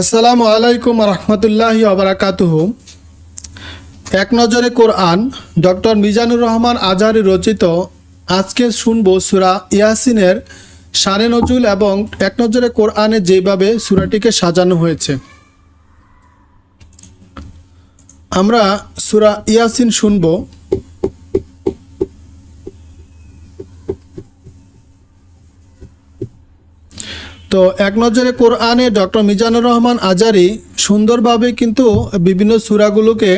আসসালামু আলাইকুম রহমতুল্লাহি আবরাকাতুহ এক নজরে কোরআন, ডক্টর মিজানুর রহমান আজহারি রচিত। আজকে শুনব সুরা ইয়াসিনের শানে নজুল এবং এক নজরে কোরআনে যেভাবে সুরাটিকে সাজানো হয়েছে। আমরা সুরা ইয়াসিন শুনব। তো এক নজরে কোরআনে ডক্টর মিজানুর রহমান আজারি সুন্দরভাবে কিন্তু বিভিন্ন সুরাগুলোকে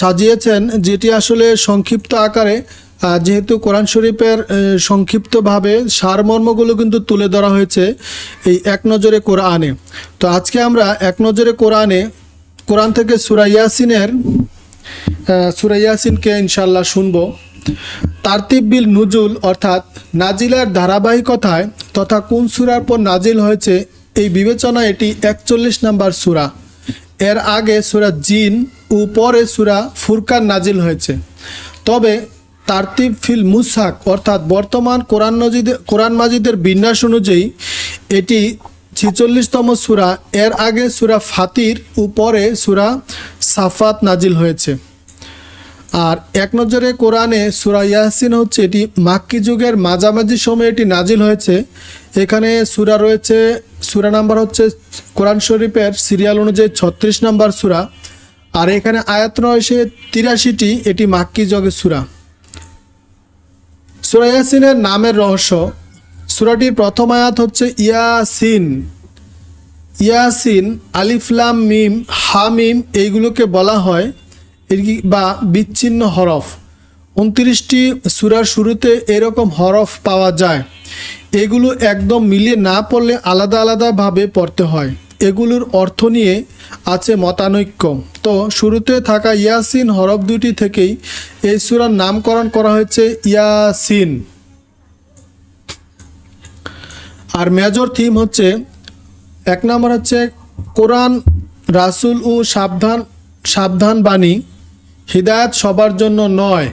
সাজিয়েছেন, যেটি আসলে সংক্ষিপ্ত আকারে যেহেতু কোরআন শরীফের সংক্ষিপ্তভাবে সারমর্মগুলো কিন্তু তুলে ধরা হয়েছে এই এক নজরে কোরআনে। তো আজকে আমরা এক নজরে কোরআনে, কোরআন থেকে সুরাইয়াসিনের সুরাইয়াসিনকে ইনশাল্লাহ শুনব। তারতিব বিল নুজুল অর্থাৎ নাজিলার ধারাবাহিকতায় তথা কোন সুরার পর নাজিল হয়েছে, এই বিবেচনা এটি একচল্লিশ নাম্বার সুরা। এর আগে সুরা জিন ও পরে সুরা ফুরকান নাজিল হয়েছে। তবে তারতিব ফিল মুসাক অর্থাৎ বর্তমান কোরআন নজিদে, কোরআন মাজিদের বিন্যাস অনুযায়ী এটি ছিচল্লিশতম সুরা। এর আগে সুরা ফাতির ও পরে সুরা সাফাত নাজিল হয়েছে। আর এক নজরে কোরআনে সুরা ইয়াসিন হচ্ছে এটি মাক্কি যুগের মাঝামাঝি সময়ে এটি নাজিল হয়েছে। এখানে সুরা রয়েছে, সুরা নাম্বার হচ্ছে কোরআন শরীফের সিরিয়াল অনুযায়ী ছত্রিশ নাম্বার সুরা। আর এখানে আয়াত রয়েছে তিরাশিটি এটি মাক্কি যুগের সুরা। সুরা ইয়াসিনের নামের রহস্য, সুরাটির প্রথম আয়াত হচ্ছে ইয়াসিন। ইয়াসিন আলিফলাম মিম হামিম এইগুলোকে বলা হয় বা বিচ্ছিন্ন হরফ? উনত্রিশটি সুরার শুরুতে এরকম হরফ পাওয়া যায়। এগুলো একদম মিলিয়ে না পড়লে আলাদা আলাদাভাবে পড়তে হয়। এগুলোর অর্থ নিয়ে আছে মতানৈক্য। তো শুরুতে থাকা ইয়াসিন হরফ দুটি থেকেই এই সুরার নামকরণ করা হয়েছে ইয়াসিন। আর মেজর থিম হচ্ছে, এক নম্বর হচ্ছে, কোরআন, রাসূল ও সাবধান সাবধান বাণী হৃদায়ত সবার জন্য নয়।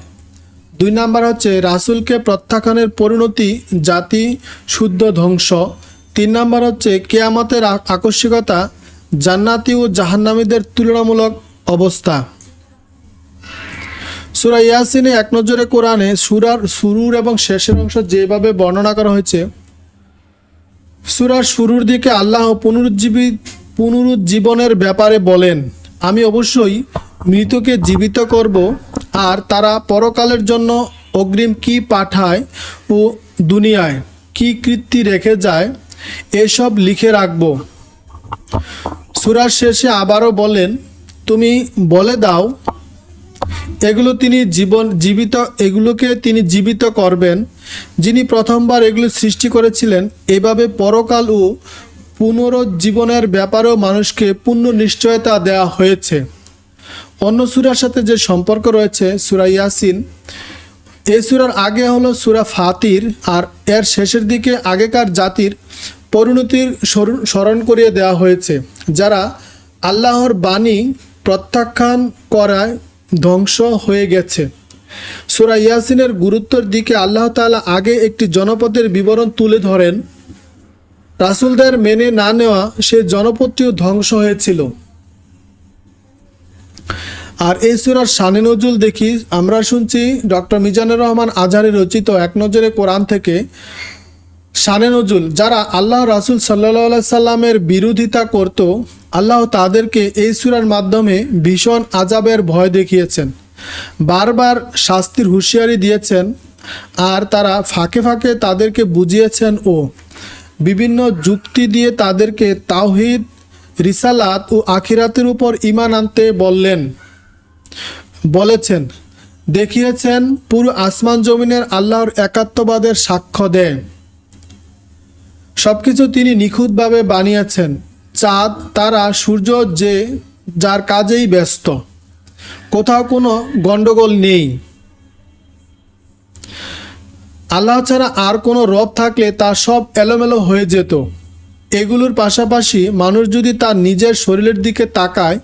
দুই নাম্বার হচ্ছে রাসূলকে প্রত্যাখ্যানের পরিণতি, জাতি শুদ্ধ ধ্বংস। তিন নাম্বার হচ্ছে কেয়ামতের আকস্মিকতা, জান্নাতি ও জাহান্নামীদের তুলনামূলক অবস্থা। সুরা ইয়াসিনে এক নজরে কোরআনে সুরার শুরুর এবং শেষের অংশ যেভাবে বর্ণনা করা হয়েছে, সুরার শুরুর দিকে আল্লাহ পুনরুজ্জীবী পুনরুজ্জীবনের ব্যাপারে বলেন। আমি অবশ্যই মৃতকে জীবিত করব আর তারা পরকালের জন্য অগ্রিম কি পাঠায় ও দুনিয়ায় কি কৃত্তি রেখে যায়, এসব লিখে রাখব। সুরার শেষে আবারও বলেন, তুমি বলে দাও, এগুলো তিনি জীবন জীবিত, এগুলোকে তিনি জীবিত করবেন। যিনি প্রথমবার এগুলো সৃষ্টি করেছিলেন, এভাবে পরকাল ও পুনরুজ্জীবনের ব্যাপারেও মানুষকে পূর্ণ নিশ্চয়তা দেওয়া হয়েছে। অন্য সুরার সাথে যে সম্পর্ক রয়েছে, সুরা ইয়াসিন এই সুরার আগে হলো সুরা ফাতির আর এর শেষের দিকে আগেকার জাতির পরিণতির স্মরণ- করিয়ে দেওয়া হয়েছে, যারা আল্লাহর বাণী প্রত্যাখ্যান করায় ধ্বংস হয়ে গেছে। সুরা ইয়াসিনের গুরুত্বর দিকে আল্লাহ তাআলা আগে একটি জনপদের বিবরণ তুলে ধরেন রাসূলদের মেনে না নেওয়া সে জনপদটিও ধ্বংস হয়েছিল। আর এই সুরার শানে নজুল দেখি আমরা শুনছি ডক্টর মিজানুর রহমান আজহারি রচিত এক নজরে কোরআন থেকে শানে নজুল, যারা আল্লাহ রাসুল সাল্লাহ সাল্লামের বিরোধিতা করত, আল্লাহ তাদেরকে এই সুরার মাধ্যমে ভীষণ আজাবের ভয় দেখিয়েছেন। বারবার শাস্তির হুঁশিয়ারি দিয়েছেন, আর তারা ফাঁকে ফাঁকে তাদেরকে বুঝিয়েছেন ও বিভিন্ন যুক্তি দিয়ে তাদেরকে তাওহিদ, রিসালাত ও আখিরাতের উপর ইমান আনতে বললেন। বলেছেন, দেখিয়েছেন, পুরো আসমান জমিনের আল্লাহর একাত্মবাদের সাক্ষ্য দেয়। সবকিছু তিনি নিখুঁতভাবে বানিয়েছেন। চাঁদ, তারা, সূর্য যে, যার কাজেই ব্যস্ত। কোথাও কোনো গণ্ডগোল নেই। আল্লাহ ছাড়া আর কোনো রব থাকলে তা সব এলোমেলো হয়ে যেত। এগুলোর পাশাপাশি মানুষ যদি তার নিজের শরীরের দিকে তাকায়,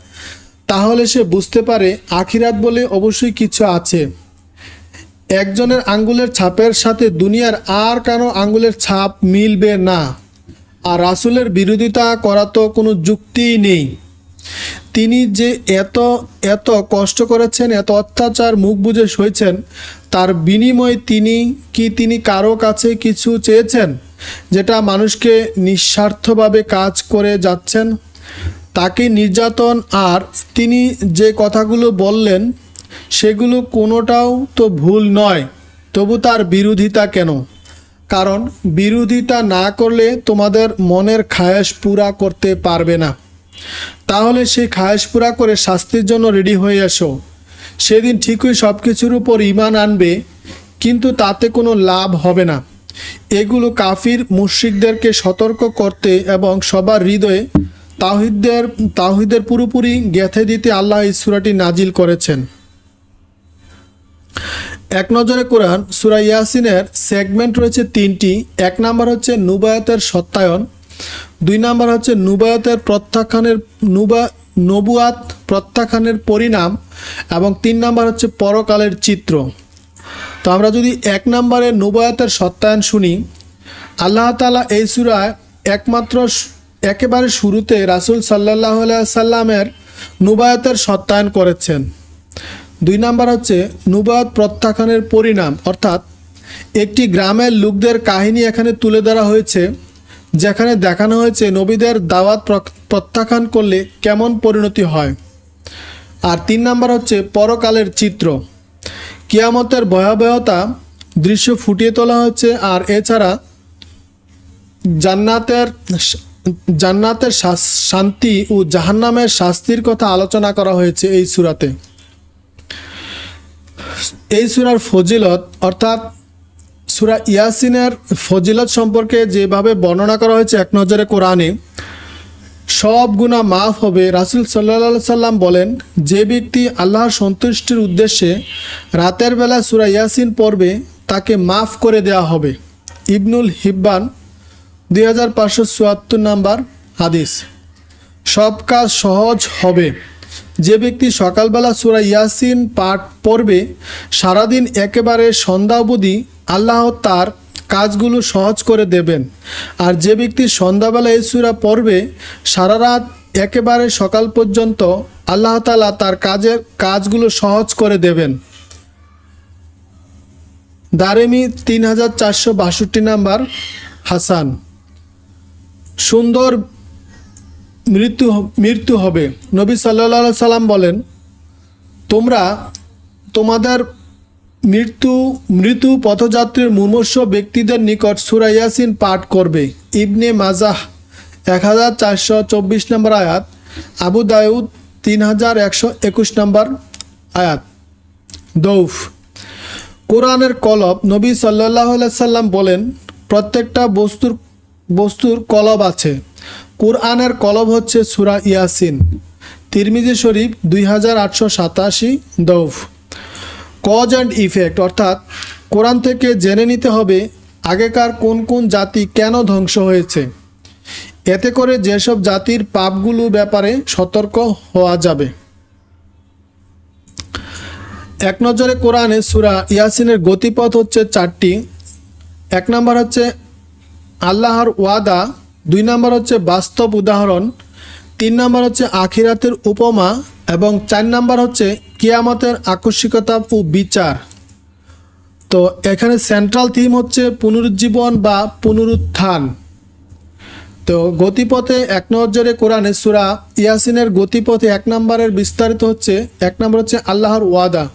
তাহলে সে বুঝতে পারে আখিরাত বলে অবশ্যই কিছু আছে। একজনের আঙ্গুলের ছাপের সাথে দুনিয়ার আর কারও আঙ্গুলের ছাপ মিলবে না। আর রাসুলের বিরোধিতা করা তো কোনো যুক্তিই নেই। তিনি যে এত এত কষ্ট করেছেন, এত অত্যাচার মুখ বুঝে সইছেন, তার বিনিময়ে তিনি কি তিনি কারও কাছে কিছু চেয়েছেন যেটা মানুষকে নিঃস্বার্থভাবে কাজ করে যাচ্ছেন? তাকে নির্যাতন আর তিনি যে কথাগুলো বললেন, সেগুলো কোনোটাও তো ভুল নয়, তবু তার বিরোধিতা কেন? কারণ বিরোধিতা না করলে তোমাদের মনের খায়েশ পুরা করতে পারবে না। তাহলে সেই খায়েশ পুরা করে শাস্তির জন্য রেডি হয়ে এসো। সেদিন ঠিকই সব কিছুর উপর ইমান আনবে, কিন্তু তাতে কোনো লাভ হবে না। এগুলো কাফির মুশ্রিকদেরকে সতর্ক করতে এবং সবার হৃদয়ে তাহিদদের তাহিদের পুরোপুরি গেথে দিতে আল্লাহ এই সূরাটি নাজিল করেছেন। এক নজরে কোরআন, সুরা ইয়াসিনের সেগমেন্ট রয়েছে তিনটি। এক নাম্বার হচ্ছে নুবায়তের সত্যায়ন। দুই নাম্বার হচ্ছে নুবায়তের প্রত্যাখ্যানের নুবা, নবুয়াত প্রত্যাখ্যানের পরিণাম এবং তিন নাম্বার হচ্ছে পরকালের চিত্র। তো আমরা যদি এক নম্বরে নুবায়তের সত্যায়ন শুনি, আল্লাহ তালা এই সুরায় একমাত্র একেবারে শুরুতে রাসুল সাল্লাহ সাল্লামের নুবায়তের সত্যায়ন করেছেন। দুই নাম্বার হচ্ছে নুবায়ত প্রত্যাখ্যানের পরিণাম, অর্থাৎ একটি গ্রামের লোকদের কাহিনী এখানে তুলে ধরা হয়েছে। যেখানে দেখানো হয়েছে নবীদের দাওয়াত প্র- প্রত্যাখ্যান করলে কেমন পরিণতি হয়। আর তিন নাম্বার হচ্ছে পরকালের চিত্র। কিয়ামতের ভয়াবহতা দৃশ্য ফুটিয়ে তোলা হয়েছে আর এছাড়া জান্নাতের জান্নাতের শান্তি ও জাহান্নামের শাস্তির কথা আলোচনা করা হয়েছে এই সুরাতে। এই সুরার ফজিলত অর্থাৎ সুরা ইয়াসিনের ফজিলত সম্পর্কে যেভাবে বর্ণনা করা হয়েছে, এক নজরে কোরআনে, সব গুণা মাফ হবে। রাসুল সাল্লা সাল্লাম বলেন, যে ব্যক্তি আল্লাহর সন্তুষ্টির উদ্দেশ্যে রাতের বেলা সুরা ইয়াসিন পড়বে, তাকে মাফ করে দেওয়া হবে। ইবনুল হিব্বান, দুই হাজার পাঁচশো চুয়াত্তর নাম্বার হাদিস। সব কাজ সহজ হবে। যে ব্যক্তি সকালবেলা সুরা ইয়াসিন পাঠ পড়বে, সারাদিন একেবারে সন্ধ্যা অবধি আল্লাহ তার কাজগুলো সহজ করে দেবেন। আর যে ব্যক্তি সন্ধ্যাবেলা এই সুরা পড়বে, সারা রাত একেবারে সকাল পর্যন্ত আল্লাহ তালা তার কাজের কাজগুলো সহজ করে দেবেন। দারেমি তিন হাজার চারশো বাষট্টি নাম্বার হাসান। সুন্দর মৃত্যু মৃত্যু হবে। নবী সাল্লা সাল্লাম বলেন, তোমরা তোমাদের মৃত্যু মৃত্যু পথযাত্রীর মুমূর্ষ ব্যক্তিদের নিকট সুরাইয়াসিন পাঠ করবে। ইবনে মাজাহ, এক হাজার চারশো চব্বিশ নম্বর আয়াত, আবু দাউদ, তিন হাজার একশো একুশ নম্বর আয়াত। দৌফ। কোরআনের কলব, নবী সাল্লাহ সাল্লাম বলেন, প্রত্যেকটা বস্তুর বস্তুর কলব আছে। কোরআনের কলব হচ্ছে সুরা ইয়াসিন। তিরমিজি শরীফ দুই হাজার আটশো সাতাশি দৌফ। কজ অ্যান্ড ইফেক্ট, অর্থাৎ কোরআন থেকে জেনে নিতে হবে আগেকার কোন কোন জাতি কেন ধ্বংস হয়েছে। এতে করে যেসব জাতির পাপগুলো ব্যাপারে সতর্ক হওয়া যাবে। এক নজরে কোরআনে সুরা ইয়াসিনের গতিপথ হচ্ছে চারটি। এক নম্বর হচ্ছে আল্লাহর ওয়াদা দুই নম্বর হচ্ছে বাস্তব উদাহরণ, তিন নম্বর হচ্ছে আখিরাতের উপমা, এবং চার নম্বর হচ্ছে কিয়ামতের আকস্মিকতা ও বিচার। তো এখানে সেন্ট্রাল থিম হচ্ছে পুনরুজ্জীবন বা পুনরুত্থান। তো গতিপথে এক নজরে কোরআনে সুরা ইয়াসিনের গতিপথে এক নম্বরের বিস্তারিত হচ্ছে, এক নম্বর হচ্ছে আল্লাহর ওয়াদা।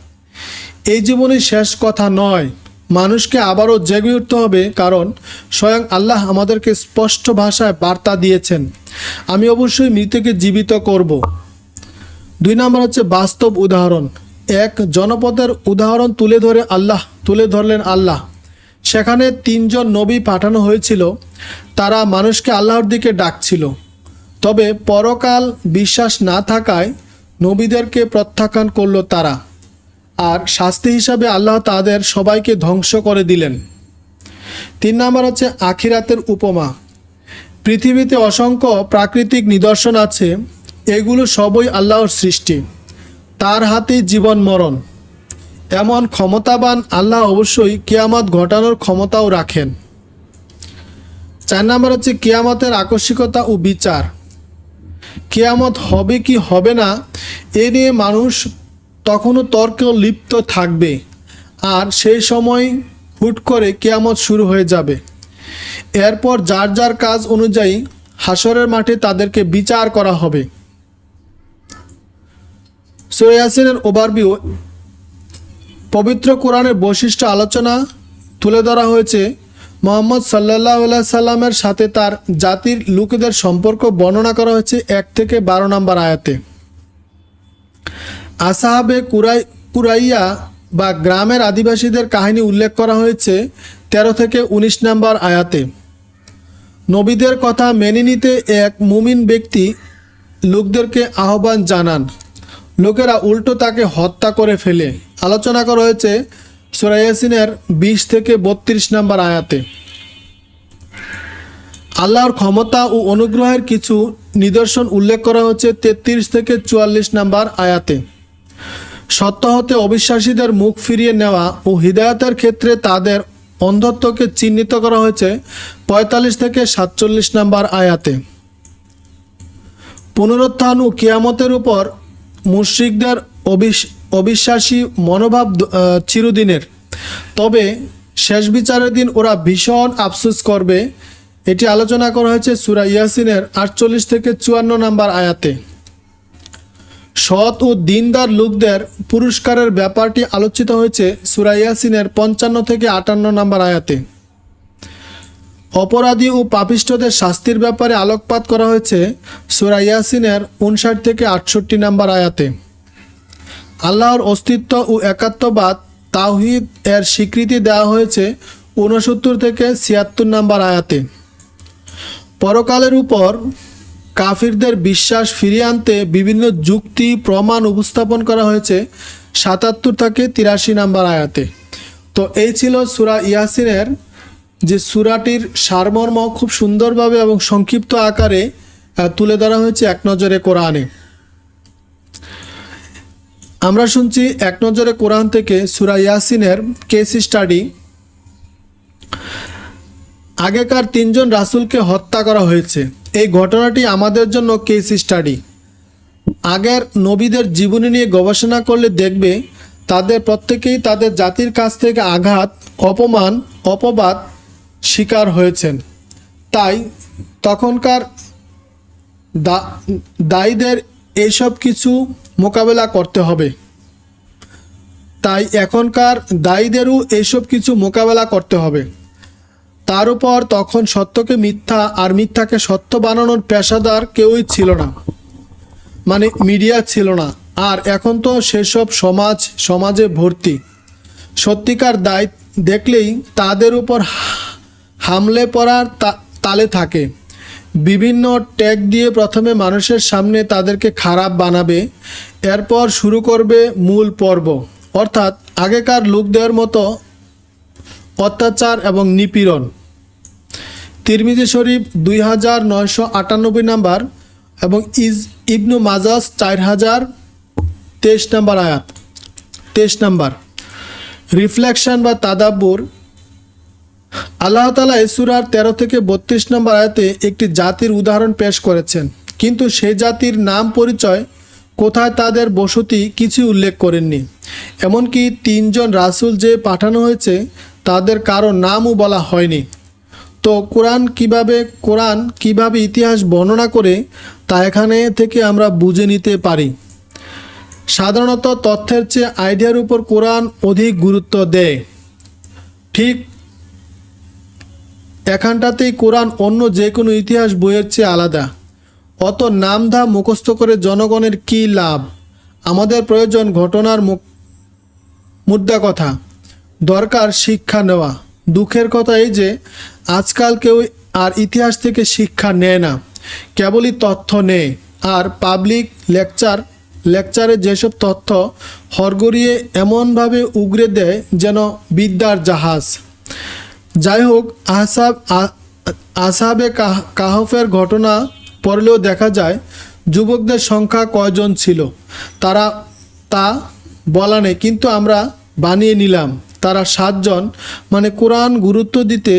এই জীবনই শেষ কথা নয়। মানুষকে আবারও জেগে উঠতে হবে, কারণ স্বয়ং আল্লাহ আমাদেরকে স্পষ্ট ভাষায় বার্তা দিয়েছেন। আমি অবশ্যই মৃতকে জীবিত করব। দুই নম্বর হচ্ছে বাস্তব উদাহরণ। এক, জনপদের উদাহরণ তুলে ধরে আল্লাহ, তুলে ধরলেন আল্লাহ। সেখানে তিনজন নবী পাঠানো হয়েছিল, তারা মানুষকে আল্লাহর দিকে ডাকছিল। তবে পরকাল বিশ্বাস না থাকায় নবীদেরকে প্রত্যাখ্যান করল তারা। আর শাস্তি হিসাবে আল্লাহ তাদের সবাইকে ধ্বংস করে দিলেন। তিন নম্বর হচ্ছে আখিরাতের উপমা। পৃথিবীতে অসংখ্য প্রাকৃতিক নিদর্শন আছে, এগুলো সবই আল্লাহর সৃষ্টি। তার হাতেই জীবন মরণ। এমন ক্ষমতাবান আল্লাহ অবশ্যই কেয়ামত ঘটানোর ক্ষমতাও রাখেন। চার নাম্বার হচ্ছে কেয়ামতের আকস্মিকতা ও বিচার। কেয়ামত হবে কি হবে না, এ নিয়ে মানুষ তখনও তর্ক লিপ্ত থাকবে আর সেই সময় হুট করে কেয়ামত শুরু হয়ে যাবে। এরপর যার যার কাজ অনুযায়ী হাসরের মাঠে তাদেরকে বিচার করা হবে। সোয়াসিনের ওভারভিউ, পবিত্র কোরআনের বৈশিষ্ট্য আলোচনা তুলে ধরা হয়েছে মোহাম্মদ সাল্লাহ সাল্লামের সাথে তার জাতির লোকেদের সম্পর্ক বর্ণনা করা হয়েছে এক থেকে বারো নম্বর আয়াতে। আসাহাবে কুরাই কুরাইয়া বা গ্রামের আদিবাসীদের কাহিনী উল্লেখ করা হয়েছে তেরো থেকে উনিশ নম্বর আয়াতে। নবীদের কথা মেনে নিতে এক মুমিন ব্যক্তি লোকদেরকে আহ্বান জানান। লোকেরা উল্টো তাকে হত্যা করে ফেলে। আলোচনা করা হয়েছে সুরাইয়াসিনের বিশ থেকে বত্রিশ নম্বর আয়াতে। আল্লাহর ক্ষমতা ও অনুগ্রহের কিছু নিদর্শন উল্লেখ করা হচ্ছে তেত্রিশ থেকে চুয়াল্লিশ নম্বর আয়াতে। সত্য হতে অবিশ্বাসীদের মুখ ফিরিয়ে নেওয়া ও হৃদায়তের ক্ষেত্রে তাদের অন্ধত্বকে চিহ্নিত করা হয়েছে পঁয়তাল্লিশ থেকে সাতচল্লিশ নম্বর আয়াতে। পুনরুত্থান ও কিয়ামতের উপর মুশ্রিকদের অবিশ, অবিশ্বাসী মনোভাব চিরদিনের। তবে শেষ বিচারের দিন ওরা ভীষণ আফসোস করবে। এটি আলোচনা করা হয়েছে সুরা ইয়াসিনের আটচল্লিশ থেকে চুয়ান্ন নম্বর আয়াতে। সৎ ও দিনদার লোকদের পুরস্কারের ব্যাপারটি আলোচিত হয়েছে সুরাইয়াসিনের পঞ্চান্ন থেকে আটান্ন নম্বর আয়াতে। অপরাধী ও পাপিষ্ঠদের শাস্তির ব্যাপারে আলোকপাত করা হয়েছে সুরাইয়াসিনের উনষাট থেকে আটষট্টি নম্বর আয়াতে। আল্লাহর অস্তিত্ব ও একাত্মবাদ তাওহিদ এর স্বীকৃতি দেওয়া হয়েছে ঊনসত্তর থেকে ছিয়াত্তর নম্বর আয়াতে। পরকালের উপর কাফিরদের বিশ্বাস ফিরিয়ে আনতে বিভিন্ন যুক্তি, প্রমাণ উপস্থাপন করা হয়েছে সাতাত্তর থেকে তিরাশি নম্বর আয়াতে। তো এই ছিল সুরা ইয়াসিনের, যে সুরাটির সারমর্ম খুব সুন্দরভাবে এবং সংক্ষিপ্ত আকারে তুলে ধরা হয়েছে এক নজরে কোরআনে। আমরা শুনছি এক নজরে কোরআন থেকে সুরা ইয়াসিনের কেস স্টাডি আগেকার তিনজন রাসূলকে হত্যা করা হয়েছে। এই ঘটনাটি আমাদের জন্য কেস স্টাডি আগের নবীদের জীবনী নিয়ে গবেষণা করলে দেখবে তাদের প্রত্যেকেই তাদের জাতির কাছ থেকে আঘাত, অপমান, অপবাদ শিকার হয়েছেন। তাই তখনকার দায়ীদের এইসব কিছু মোকাবেলা করতে হবে। তাই এখনকার দায়ীদেরও এইসব কিছু মোকাবেলা করতে হবে। তার উপর তখন সত্যকে মিথ্যা আর মিথ্যাকে সত্য বানানোর পেশাদার কেউই ছিল না। মানে মিডিয়া ছিল না। আর এখন তো সেসব সমাজ, সমাজে ভর্তি। সত্যিকার দায় দেখলেই তাদের উপর হামলে পড়ার তালে থাকে। বিভিন্ন ট্যাগ দিয়ে প্রথমে মানুষের সামনে তাদেরকে খারাপ বানাবে, এরপর শুরু করবে মূল পর্ব। অর্থাৎ আগেকার লোকদের মতো অত্যাচার এবং নিপীড়ন। তিরমিজি শরীফ দুই হাজার নয়শো আটানব্বই নাম্বার এবং ইজ ইবনু মাজাস চার হাজার তেইশ নাম্বার আয়াত। তেইশ নাম্বার। রিফ্লেকশন বা তাদাব্বুর। আল্লাহ তালা ইসুরার তেরো থেকে বত্রিশ নম্বর আয়াতে একটি জাতির উদাহরণ পেশ করেছেন। কিন্তু সেই জাতির নাম পরিচয় কোথায় তাদের বসতি কিছু উল্লেখ করেননি। এমনকি তিনজন রাসূল যে পাঠানো হয়েছে তাদের কারও নামও বলা হয়নি। তো কোরআন কীভাবে কোরআন কীভাবে ইতিহাস বর্ণনা করে, তা এখানে থেকে আমরা বুঝে নিতে পারি। সাধারণত তথ্যের চেয়ে আইডিয়ার উপর কোরআন অধিক গুরুত্ব দেয়। ঠিক এখানটাতেই কোরআন অন্য যে কোনো ইতিহাস বইয়ের চেয়ে আলাদা। অত নামধাম মুখস্থ করে জনগণের কী লাভ? আমাদের প্রয়োজন ঘটনার মুদ্রা কথা দরকার শিক্ষা নেওয়া। দুঃখের কথা এই যে, আজকাল কেউ আর ইতিহাস থেকে শিক্ষা নেয় না। কেবলই তথ্য নেয়। আর পাবলিক লেকচার, লেকচারে যেসব তথ্য হরগড়িয়ে এমনভাবে উগরে দেয় যেন বিদ্যার জাহাজ। যাই হোক আহসাব আসাবে কাহ- কাহফের ঘটনা পড়লেও দেখা যায়, যুবকদের সংখ্যা কয়জন ছিল? তারা তা বলা নেই, কিন্তু আমরা বানিয়ে নিলাম। তারা সাতজন মানে কোরআন গুরুত্ব দিতে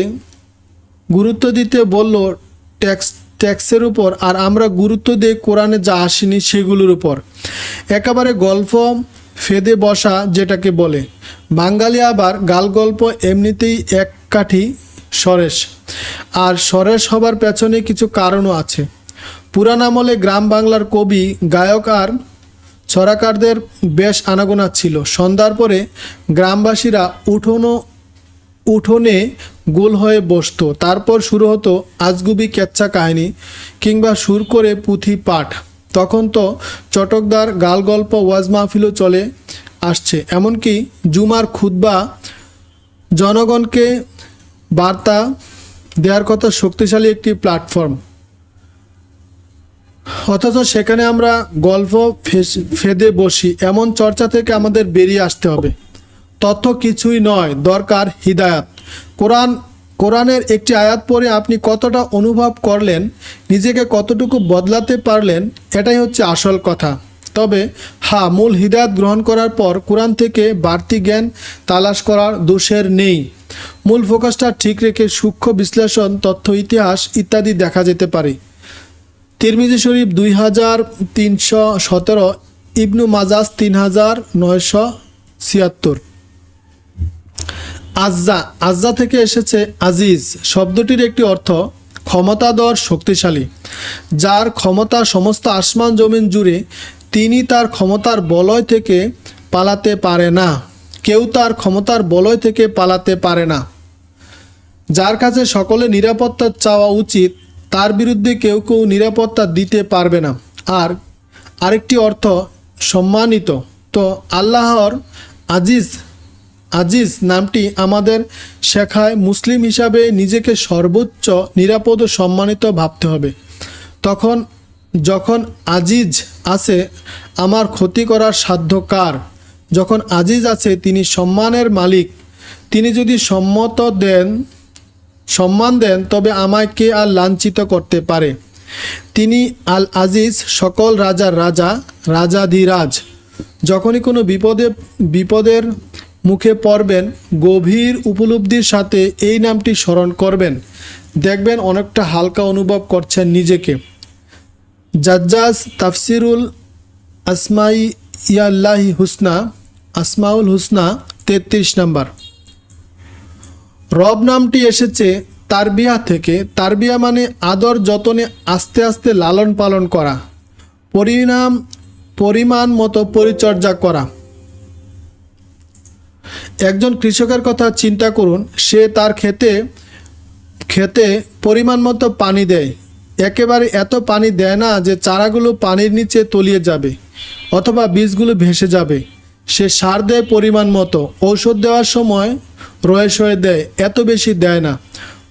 গুরুত্ব দিতে বলল, ট্যাক্স, ট্যাক্সের উপর, আর আমরা গুরুত্ব দিই কোরআনে যা আসেনি সেগুলোর উপর। একেবারে গল্প, ফেদে বসা যেটাকে বলে। বাঙালি আবার গাল গল্প এমনিতেই এক কাঠি সরেশ আর সরেশ হবার পেছনে কিছু কারণও আছে। পুরাণ আমলে গ্রাম বাংলার কবি, গায়ক আর ছড়াকারদের বেশ আনাগোনা ছিল। সন্ধ্যার পরে গ্রামবাসীরা উঠোনো উঠোনে গোল হয়ে বসত। তারপর শুরু হতো আজগুবি কেচ্ছা কাহিনী কিংবা সুর করে পুঁথি পাঠ। তখন তো চটকদার গাল গল্প ওয়াজ মাহফিলও চলে আসছে। এমনকি জুমার খুতবা জনগণকে বার্তা দেওয়ার কথা শক্তিশালী একটি প্ল্যাটফর্ম। অথচ সেখানে আমরা গল্প ফেদে বসি, এমন চর্চা থেকে আমাদের বেরিয়ে আসতে হবে। তথ্য কিছুই নয়, দরকার হিদায়াত। কোরআন কোরআনের একটি আয়াত পড়ে আপনি কতটা অনুভব করলেন, নিজেকে কতটুকু বদলাতে পারলেন, এটাই হচ্ছে আসল কথা। তবে হ্যাঁ মূল হিদায়াত গ্রহণ করার পর কোরআন থেকে বাড়তি জ্ঞান তালাশ করার দোষের নেই। মূল ফোকাসটা ঠিক রেখে সূক্ষ্ম বিশ্লেষণ, তথ্য, ইতিহাস ইত্যাদি দেখা যেতে পারে। তিরমিজি শরীফ দুই হাজার তিনশো সতেরো, ইবনু মাজাজ তিন হাজার নয়শো ছিয়াত্তর। আজ্জা আজ্জা থেকে এসেছে আজিজ শব্দটির একটি অর্থ ক্ষমতাধর শক্তিশালী, যার ক্ষমতা সমস্ত আসমান জমিন জুড়ে তিনি তার ক্ষমতার বলয় থেকে পালাতে পারে না। কেউ তার ক্ষমতার বলয় থেকে পালাতে পারে না। যার কাছে সকলে নিরাপত্তা চাওয়া উচিত তার বিরুদ্ধে কেউ কেউ নিরাপত্তা দিতে পারবে না। আর আরেকটি অর্থ, সম্মানিত। তো আল্লাহর আজিজ আজিজ নামটি আমাদের শেখায় মুসলিম হিসাবে নিজেকে সর্বোচ্চ, নিরাপদ ও সম্মানিত ভাবতে হবে। তখন, যখন আজিজ আছে, আমার ক্ষতি করার সাধ্য কার? যখন আজিজ আছে, তিনি সম্মানের মালিক। তিনি যদি সম্মত দেন সম্মান দেন, তবে আমাকে আর লাঞ্ছিত করতে পারে? তিনি আল আজিজ সকল রাজার রাজা, রাজাধিরাজ। যখনই কোনো বিপদে, বিপদের মুখে পড়বেন, গভীর উপলব্ধির সাথে এই নামটি স্মরণ করবেন। দেখবেন অনেকটা হালকা অনুভব করছেন নিজেকে। জাজ্জাজ তাফসিরুল আসমাই ইয়াল্লাহি হুসনা, আসমাউল হুসনা, তেত্রিশ নাম্বার। রব নামটি এসেছে তারবিয়া থেকে। তারবিয়া মানে আদর যতনে আস্তে আস্তে লালন পালন করা, পরিণাম, পরিমাণ মতো পরিচর্যা করা। একজন কৃষকের কথা চিন্তা করুন, সে তার খেতে খেতে পরিমাণ মতো পানি দেয়। একেবারে এত পানি দেয় না যে চারাগুলো পানির নিচে তলিয়ে যাবে, অথবা বীজগুলো ভেসে যাবে। সে সার দেয় পরিমাণ মতো। ঔষধ দেওয়ার সময় রয়ে সয়ে দেয়, এত বেশি দেয় না।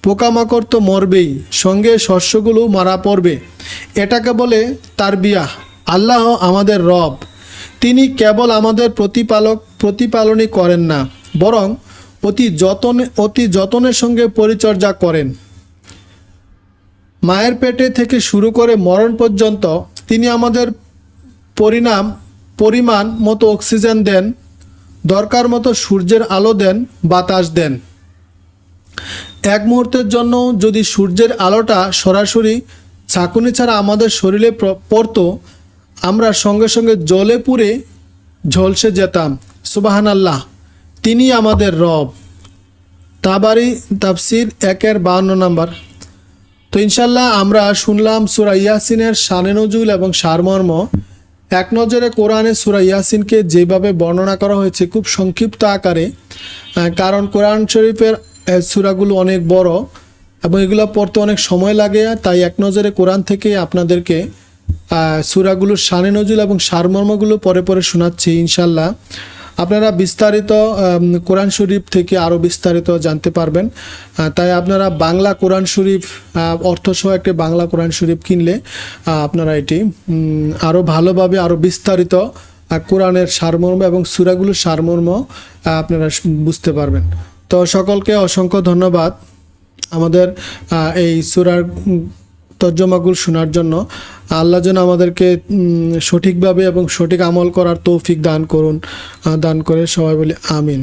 পোকামাকড় তো মরবেই, সঙ্গে শস্যগুলো মারা পড়বে। এটাকে বলে তার বিয়া আল্লাহ আমাদের রব। তিনি কেবল আমাদের প্রতিপালক, প্রতিপালনই করেন না, বরং অতি যতনে, অতি যতনের সঙ্গে পরিচর্যা করেন। মায়ের পেটে থেকে শুরু করে মরণ পর্যন্ত তিনি আমাদের পরিণাম পরিমাণ মতো অক্সিজেন দেন, দরকার মতো সূর্যের আলো দেন, বাতাস দেন। এক মুহূর্তের জন্য যদি সূর্যের আলোটা সরাসরি ছাকুনি ছাড়া আমাদের শরীরে পড়তো, আমরা সঙ্গে সঙ্গে জলে পুড়ে ঝলসে যেতাম। সুবাহান আল্লাহ তিনি আমাদের রব। তাবারি তাফসির একের বাহান্ন নাম্বার। তো ইনশাল্লাহ আমরা শুনলাম সুরা ইয়াসিনের শানে নজুল এবং সারমর্ম। এক নজরে কোরআনে সুরা ইয়াসিনকে যেভাবে বর্ণনা করা হয়েছে খুব সংক্ষিপ্ত আকারে কারণ কোরআন শরীফের সুরাগুলো অনেক বড় এবং এগুলো পড়তে অনেক সময় লাগে, তাই এক নজরে কোরআন থেকে আপনাদেরকে সুরাগুলোর সানে নজুল এবং সারমর্মগুলো পরে পরে শোনাচ্ছি ইনশাল্লাহ আপনারা বিস্তারিত কোরআন শরীফ থেকে আরও বিস্তারিত জানতে পারবেন। তাই আপনারা বাংলা কোরআন শরীফ অর্থসহ একটি বাংলা কোরআন শরীফ কিনলে আপনারা এটি আরও ভালোভাবে আরও বিস্তারিত কোরআনের সারমর্ম এবং সুরাগুলোর সারমর্ম আপনারা বুঝতে পারবেন। তো সকলকে অসংখ্য ধন্যবাদ। আমাদের এই সুরার তর্জমাগুল শোনার জন্য আল্লাহ যেন আমাদেরকে সঠিকভাবে এবং সঠিক আমল করার তৌফিক দান করুন দান করে সবাই বলি আমিন।